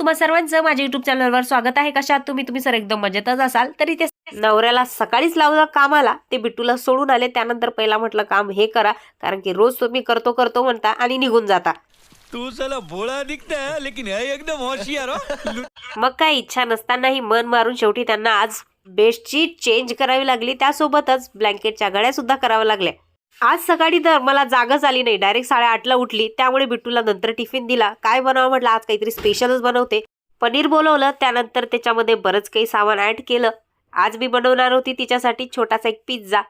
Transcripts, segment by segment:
तुम्हा सर्वांचं माझ्या युट्यूब चॅनलवर स्वागत आहे. कशात तुम्ही? तुम्ही सर एकदम मजेतच असाल. तरी ते नवऱ्याला सकाळीच लावलं कामाला. ते बिट्टूला सोडून आले. त्यानंतर पहिला म्हटलं काम हे करा. कारण की रोज तुम्ही करतो करतो म्हणता आणि निघून जाता. तू साला भोळा दिखता है लेकिन एकदम होशियार हो. मग काय इच्छा नसतानाही मन मारून शेवटी त्यांना आज बेडची चेंज करावी लागली. त्यासोबतच ब्लँकेटच्या गळ्या सुद्धा कराव्या लागल्या. आज सकाळी तर मला जागा आली नाही. डायरेक्ट साडेआठला उठली. त्यामुळे बिट्टूला नंतर टिफिन दिला. काय बनवावं म्हटलं? आज काहीतरी स्पेशलच बनवते. पनीर बोलवलं. त्यानंतर त्याच्यामध्ये बरंच काही सामान ऍड केलं. आज मी बनवणार होती तिच्यासाठी छोटासा एक पिझ्झा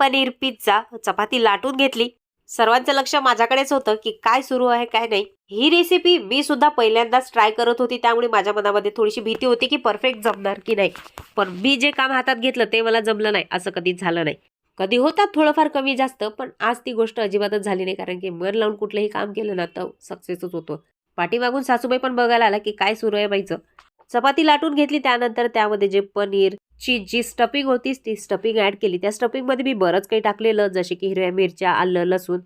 पनीर पिझ्झा चपाती लाटून घेतली. सर्वांचं लक्ष माझ्याकडेच होतं की काय सुरू आहे काय नाही. ही रेसिपी मी सुद्धा पहिल्यांदाच ट्राय करत होती. त्यामुळे माझ्या मनामध्ये थोडीशी भीती होती की परफेक्ट जमणार की नाही. पण मी जे काम हातात घेतलं ते मला जमलं नाही. असं कधीच झालं नाही. कधी होतात थोडंफार कमी जास्त पण आज ती गोष्ट अजिबातच झाली नाही. कारण की मन लावून कुठलंही काम केलं ना तर सक्सेसच होतो. पाठीमागून सासूबाई पण बघायला आला की काय सुरू आहे बाईचं. चपाती लाटून घेतली त्यानंतर त्यामध्ये जे पनीर ची जी स्टफिंग होती ती स्टफिंग ॲड केली. त्या स्टफिंगमध्ये मी बरंच काही टाकलेलं जसे की हिरव्या मिरच्या आलं लसूण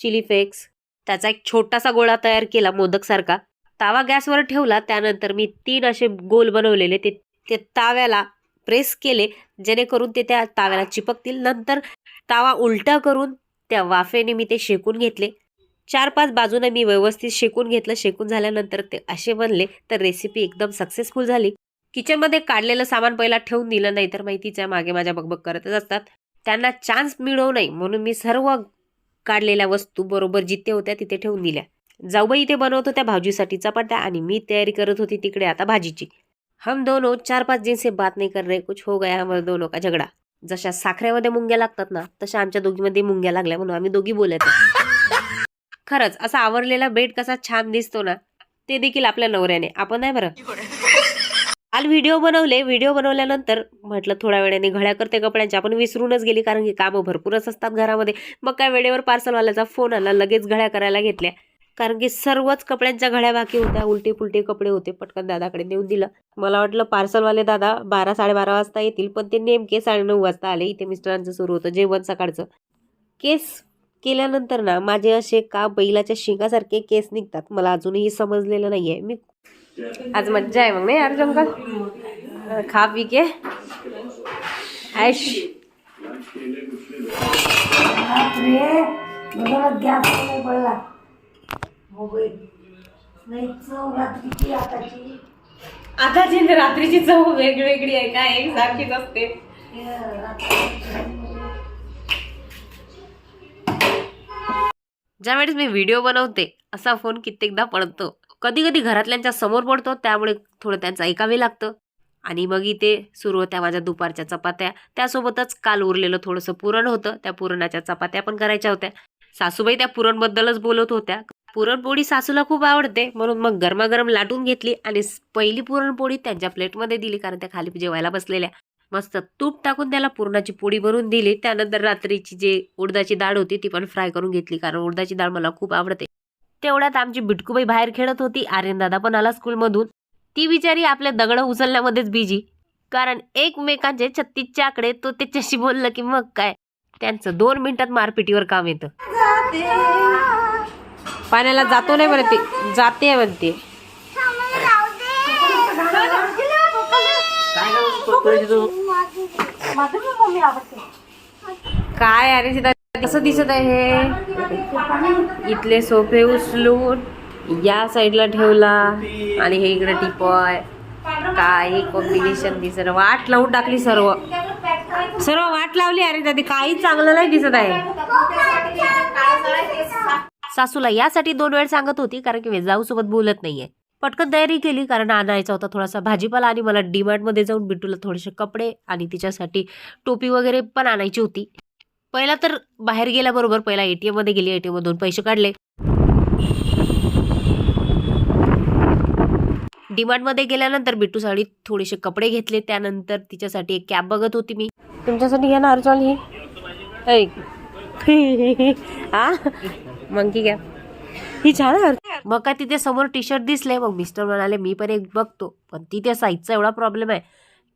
चिली फ्लेक्स त्याचा एक छोटासा गोळा तयार केला मोदकसारखा. तावा गॅसवर ठेवला. त्यानंतर मी तीन असे गोल बनवलेले. ते ते ताव्याला प्रेस केले जेणेकरून ते त्या ताव्याला चिपकतील. नंतर तावा उलटा करून त्या वाफेने मी ते शेकून घेतले. चार पाच बाजूने मी व्यवस्थित शेकून घेतलं. शेकून झाल्यानंतर ते असे बनले तर रेसिपी एकदम सक्सेसफुल झाली. किचनमध्ये काढलेलं सामान पहिला ठेवून दिलं नाही तर माहितीच्या मागे माझ्या बकबक करतच असतात. त्यांना चान्स मिळवू नये म्हणून मी सर्व काढलेल्या वस्तू बरोबर जिथे होत्या तिथे ठेवून दिल्या. जाऊबाई इथे बनवत होत्या भाजीसाठी चपात्या आणि मी तयारी करत होती तिकडे आता भाजीची. हम दोनों चार पाच दिन से बात नाही कर रहे कुछ हो गया हमारे दोनों का झगडा। जशा साखरेमध्ये मुंग्या लागतात ना तशा आमच्या दोघीमध्ये मुंग्या लागल्या म्हणून आम्ही दोघी बोलत खरंच असा आवरलेला बेड कसा छान दिसतो ना ते देखील आपल्या नवऱ्याने आपण नाही बरं? काल व्हिडिओ बनवले व्हिडिओ बनवल्यानंतर म्हटलं थोड्या वेळाने घड्या करते कपड्यांच्या आपण विसरूनच गेली कारण की कामं भरपूरच असतात घरामध्ये. मग काय वेळेवर पार्सलवाल्याचा फोन आला लगेच घड्या करायला घेतल्या. कारण की सर्वच कपड्यांच्या घड्या बाकी होत्या उलटे पुलटे कपडे होते पटकन दादाकडे नेऊन दिलं. मला वाटलं पार्सलवाले दादा बारा साडेबारा वाजता येतील पण ते नेमके साडेनऊ वाजता आले. इथे मिस्टरांचं सुरू होतं जेवण सकाळचं. केस केल्यानंतर ना माझे असे का बैलाच्या शिंगासारखे केस निघतात मला अजूनही समजलेलं नाही आहे मी आज मज्जा आहे मग नाही यार जमका खा पी के. ऐश. गॅस नाही पडला. मोबाईल. नाही चव आताची. आताची आणि रात्रीची चव वेगवेगळी आहे काय एक सारखीच असते. ज्यावेळेस मी व्हिडिओ बनवते असा फोन कित्येकदा पडतो. कधी कधी घरातल्यांच्या समोर पडतो त्यामुळे थोडं त्यांचं ऐकावे लागतं. आणि मग इथे सुरू होत्या माझ्या दुपारच्या चपात्या. त्यासोबतच काल उरलेलं थोडंसं पुरण होतं त्या पुरणाच्या चपात्या पण करायच्या होत्या. सासूबाई त्या पुरणबद्दलच बोलत होत्या. पुरणपोळी सासूला खूप आवडते. म्हणून मग गरमागरम लाटून घेतली आणि पहिली पुरणपोळी त्यांच्या प्लेटमध्ये दिली कारण त्या खाली जेवायला बसलेल्या. मस्त तूप टाकून त्याला पुरणाची पोळी भरून दिली. त्यानंतर रात्रीची जे उडदाची डाळ होती ती पण फ्राय करून घेतली कारण उडदाची डाळ मला खूप आवडते. तेवढ्यात आमची बिटकूबाई बाहेर खेळत होती. आर्यन दादा पण आला स्कूलमधून. ती बिचारी आपल्या दगड उचलण्यामध्येच बिजी कारण एकमेकांचे छत्तीसचे आकडे तो त्याच्याशी बोललं की मग काय? त्यांचं दोन मिनिटात मारपिटीवर काम येतं. पाण्याला जातो नाही म्हणते जाते म्हणते काय अरे सीता कसं दिसत आहे हे? इथले सोफे उचलून या साईडला ठेवला आणि हे इकडे टिपॉय काय कॉम्बिनेशन दिसत वाट लावून टाकली सर्व. सर्व वाट लावली अरे दादी काही चांगलं नाही दिसत आहे. सासूला यासाठी दोन वेळ सांगत होती कारण की वेजाऊसोबत बोलत नाहीये. पटकन तयारी केली कारण आणायचा होता थोडासा भाजीपाला आणि मला डीमार्टमध्ये जाऊन बिट्टूला थोडेसे कपडे आणि तिच्यासाठी टोपी वगैरे पण आणायची होती. पहिला तर बाहेर गेल्याबरोबर पहिला एटीएममध्ये गेली एटीएम मधून पैसे काढले. मध्ये गेल्यानंतर बिट्टूसाठी थोडेसे कपडे घेतले त्यानंतर तिच्यासाठी एक कॅब बघत होती मी. तुमच्यासाठी घ्या ना अर्जॉल ही. ऐक. हा मंकी कॅब ही छान आहे. मग काय तिथे समोर टी शर्ट दिसले मग मिस्टर म्हणाले मी पण एक बघतो. पण तिथे साईजचा एवढा प्रॉब्लेम आहे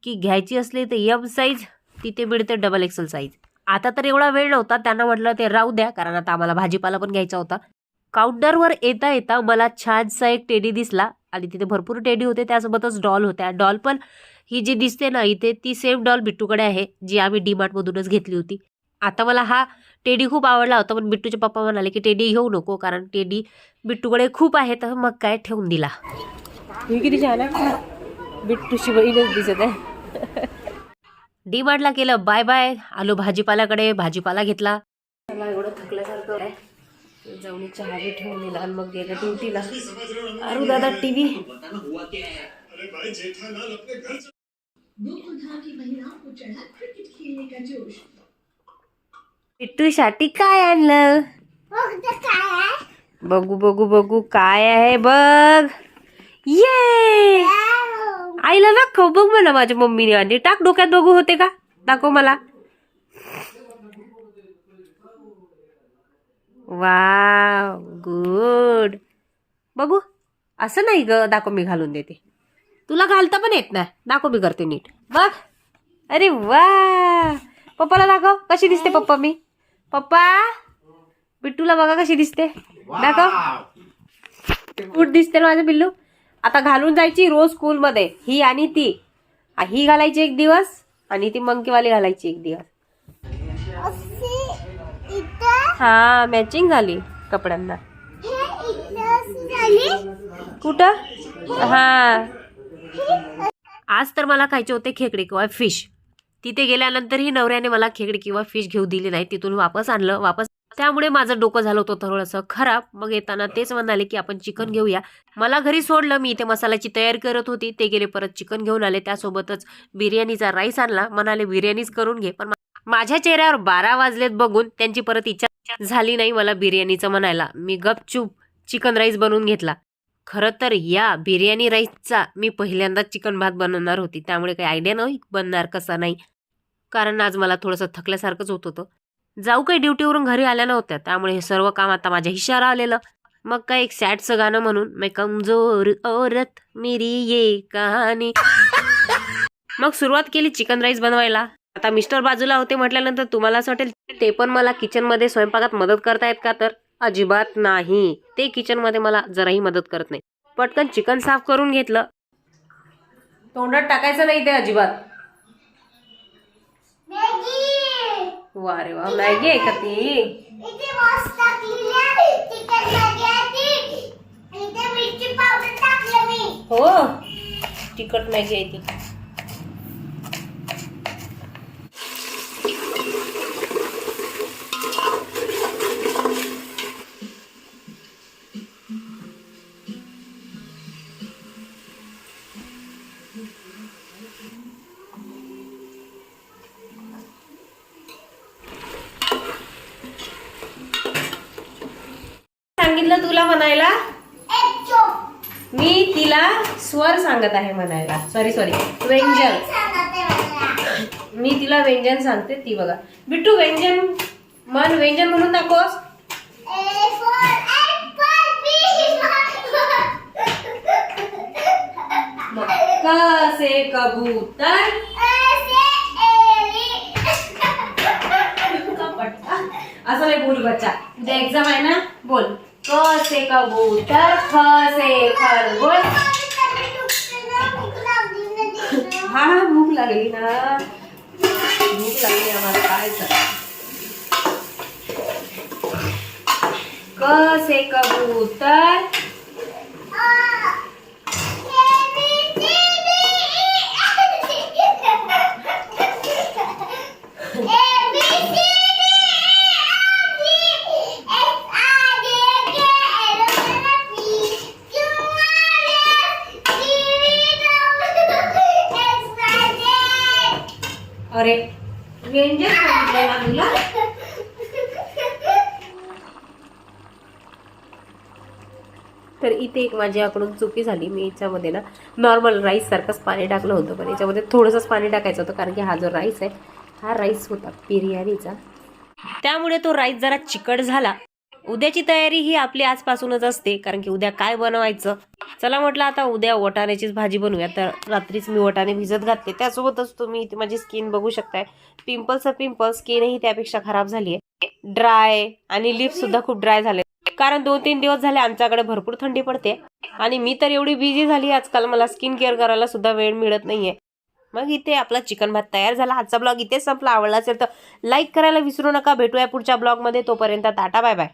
की घ्यायची असली तर एम साईज तिथे मिळते डबल एक्सेल साईज आता तर एवढा वेळ नव्हता. त्यांना म्हटलं ते राहू द्या कारण आता आम्हाला भाजीपाला पण घ्यायचा होता. काउंटरवर येता येता मला छानसा एक टेडी दिसला आणि तिथे भरपूर टेडी होते. त्यासोबतच डॉल होत्या. डॉल पण ही जी दिसते ना इथे ती सेम डॉल बिट्टूकडे आहे जी आम्ही डीमार्टमधूनच घेतली होती. आता मला हा टेडी खूप आवडला होता पण बिट्टूचे पप्पा म्हणाले की टेडी घेऊ नको कारण टेडी बिट्टूकडे खूप आहे तर मग काय ठेवून दिला? ही किती छान आहे. बिट्टूची बहीणच दिसत आहे. डी मार्टला केलं बाय बाय. आलो भाजीपाल्याकडे भाजीपाला घेतला. एवढं थकल्यासारखं आहे. जाऊन चहा बी ठेवून दिला आणि मग गेलं ड्युटीला. अरे दादा टीव्ही. साठी काय आणलं? बघू बघू बघू काय आहे बघ. ये आईला दाखव बघ मला माझ्या मम्मीने आणली. टाक डोक्यात बघू होते का? दाखव मला. वा गुड बघू. असं नाही ग दाखव मी घालून देते. तुला घालता पण येत नाही. दाखव मी करते नीट. बघ. अरे वा. पप्पाला दाखव. कशी दिसते पप्पा मी? पप्पा बिट्टूला बघा कशी दिसते. दाखव. कुठ दिसते ना माझं बिल्लू? आता घालून जायची रोज स्कूलमध्ये. ही आणि ती. आ, ही घालायची एक दिवस आणि ती मंकीवाली घालायची एक दिवस. हा मॅचिंग झाली कपड्यांना. कुठं? हा आज तर मला खायचे होते खेकडे किंवा फिश. तिथे गेल्यानंतरही नवऱ्याने मला खेकडे किंवा फिश घेऊ दिली नाही. तिथून वापस आणलं वापस त्यामुळे माझं डोकं झालं होतं थोडंसं खराब. मग येताना तेच म्हणाले की आपण चिकन घेऊया. मला घरी सोडलं. मी इथे मसाल्याची तयारी करत होती. ते गेले परत चिकन घेऊन आले. त्यासोबतच बिर्याणीचा राईस आणला. म्हणाले बिर्याणीच करून घे. पण माझ्या चेहऱ्यावर बारा वाजलेत बघून त्यांची परत इच्छा झाली नाही मला बिर्याणीचं म्हणायला. मी गपचूप चिकन राईस बनवून घेतला. खरं तर या बिर्याणी राईसचा मी पहिल्यांदाच चिकन भात बनवणार होती. त्यामुळे काही आयडिया नाही बनणार कसा नाही. कारण आज मला थोडंसं थकल्यासारखंच होत होतं. जाऊ काही ड्युटीवरून घरी आल्या नव्हत्या. त्यामुळे हे सर्व काम आता माझ्या हिशारा आलेलं. मग काय एक सॅडचं गाणं म्हणून मैं कमजोर औरत मेरी ये कहाणी मग सुरुवात केली चिकन राईस बनवायला. आता मिस्टर बाजूला होते म्हटल्यानंतर तुम्हाला असं वाटेल ते पण मला किचनमध्ये स्वयंपाकात मदत करतायत का तर? अजिबात नाही. ते किचनमध्ये मला जराही मदत करत नाही. पटकन चिकन साफ करून घेतलं. तोंडात टाकायचं नाही ते अजिबात. वा रे वा मॅगी आहे का ती? हो. तिखट मॅगी आहे ती. म्हणायला? मी तिला स्वर सांगत आहे म्हणायला. सॉरी सॉरी व्यंजन. मी तिला व्यंजन सांगते ती बघा. बिट्टू व्यंजन मन व्यंजन म्हणून दाखवस. कसे कबूतर? असं नाही बोल बच्चा. उद्या एक्झाम आहे ना? बोल. कसे कबूतर खसे खरगोश. हा हा भूक लागली ना. भूक लागली आम्हाला काय कर कसे कबूतर इथे एक माझ्याकडून चुकी झाली. मी याच्यामध्ये ना नॉर्मल राईस सारखंच पाणी टाकलं होतं पण याच्यामध्ये थोडंसंच पाणी टाकायचं होतं कारण की हा जो राईस आहे हा राईस होता बिर्याणीचा. त्यामुळे तो राईस जरा चिकट झाला. उद्याची तयारी ही आपली आजपासूनच असते कारण की उद्या काय बनवायचं? चला म्हटलं आता उद्या वटाण्याचीच भाजी बनवूया. तर रात्रीच मी वटाणे भिजत घातले. त्यासोबतच तुम्ही इथे माझी स्किन बघू शकताय. पिंपल्स पिंपल्स स्किनही त्यापेक्षा खराब झाली आहे ड्राय आणि लिप्स सुद्धा खूप ड्राय झाले कारण दोन तीन दिवस झाले आमच्याकडे भरपूर थंडी पडते. आणि मी तर एवढी बिझी झाली आजकाल मला स्किन केअर करायला सुद्धा वेळ मिळत नाहीये. मग इथे आपला चिकन भात तयार झाला. आजचा ब्लॉग इथेच संपला. आवडला असेल तर लाईक करायला विसरू नका. भेटूया पुढच्या ब्लॉगमध्ये तोपर्यंत टाटा बाय बाय